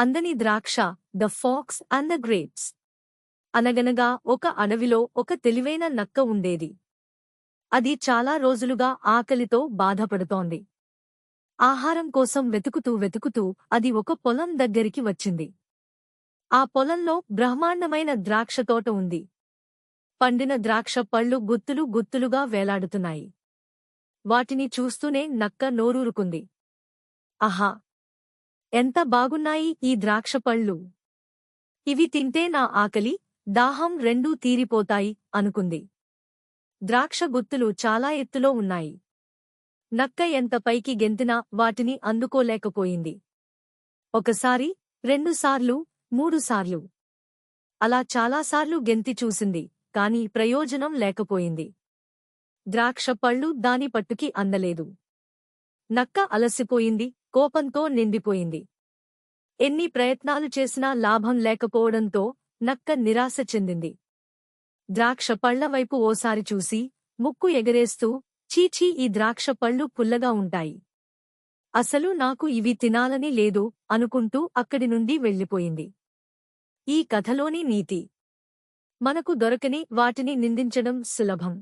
అందని ద్రాక్ష the fox and the grapes. అనగనగా ఒక అడవిలో ఒక తెలివైన నక్క ఉండేది. అది చాలా రోజులుగా ఆకలితో బాధపడుతోంది. ఆహారం కోసం వెతుకుతూ వెతుకుతూ అది ఒక పొలం దగ్గరికి వచ్చింది. ఆ పొలంలో బ్రహ్మాండమైన ద్రాక్షతోట ఉంది. పండిన ద్రాక్ష పళ్ళు గుత్తులు గుత్తులుగా వేలాడుతున్నాయి. వాటిని చూస్తూనే నక్క నోరూరుకుంది. ఆహా! ఎంత బాగున్నాయి ఈ ద్రాక్షపళ్ళు ఇవి తింటే నా ఆకలి దాహం రెండూ తీరిపోతాయి అనుకుంది. ద్రాక్ష గుత్తులు చాలా ఎత్తులో ఉన్నాయి. నక్క ఎంత పైకి గెంతినా వాటిని అందుకోలేకపోయింది. ఒకసారి రెండుసార్లు మూడుసార్లు అలా చాలాసార్లు గెంతి చూసింది కాని ప్రయోజనం లేకపోయింది. ద్రాక్ష పళ్ళు దాని పట్టుకి అందలేదు. నక్క అలసిపోయింది కోపంతో నిండిపోయింది. ఎన్ని ప్రయత్నాలు చేసినా లాభం లేకపోవడంతో నక్క నిరాశ చెందింది. ద్రాక్ష పళ్ళ వైపు ఓసారి చూసి ముక్కు ఎగరేస్తూ చీచీ ఈ ద్రాక్ష పళ్ళు పుల్లగా ఉంటాయి. అసలు నాకు ఇవి తినాలని లేదు అనుకుంటూ అక్కడి నుండి వెళ్ళిపోయింది. ఈ కథలోని నీతి. మనకు దొరకని వాటిని నిందించడం సులభం.